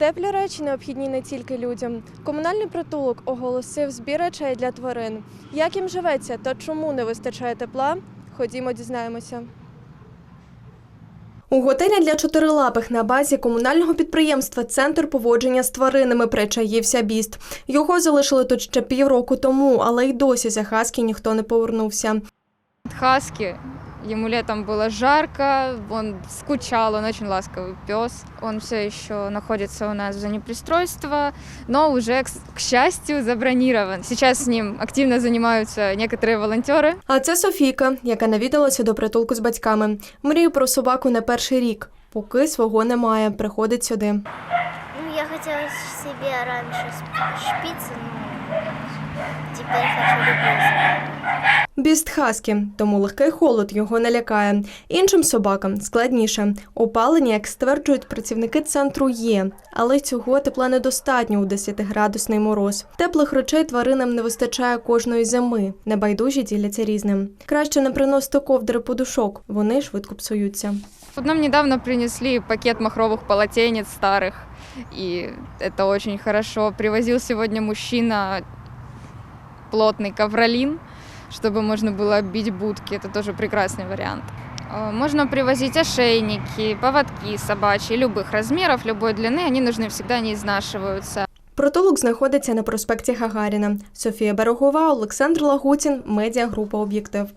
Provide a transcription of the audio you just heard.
Теплі речі необхідні не тільки людям. Комунальний притулок оголосив збір речей для тварин. Як їм живеться та чому не вистачає тепла? Ходімо, дізнаємося. У готелі для чотирилапих на базі комунального підприємства Центр поводження з тваринами причаївся біст. Його залишили тут ще півроку тому, але й досі за хаски ніхто не повернувся. Хаски. Ему летом было жарко, он скучал, он очень ласковый пес. Он все еще находится у нас в зоне пристройства, но уже, к, с- к счастью, забронирован. Сейчас с ним активно занимаются некоторые волонтеры. А це Софійка, яка навідалася до притулку з батьками. Мріє про собаку не перший рік. Поки свого немає, приходить сюди. Ну, я хотела себе раньше сп- шпицы, но теперь хочу любую собаку. Біст Хаскі, тому легкий холод його не лякає. Іншим собакам складніше. Опалення, як стверджують працівники центру, є, але цього тепла недостатньо у 10-градусний мороз. Теплих речей тваринам не вистачає кожної зими. Небайдужі діляться різним. Краще не приносити ковдри подушок, вони швидко псуються. Вот нам недавно принесли пакет махровых полотенец старых, и это очень хорошо. Привозил сегодня мужчина плотный ковролин, чтобы можно было оббить будки. Это тоже прекрасный вариант. Э, Можно привозить ошейники, поводки собачьи любых размеров, любой длины. Они нужны всегда, не изнашиваются. Притулок знаходиться на проспекті Гагаріна. Софія Берегова, Олександр Лагутін, медіагрупа Об'єктив.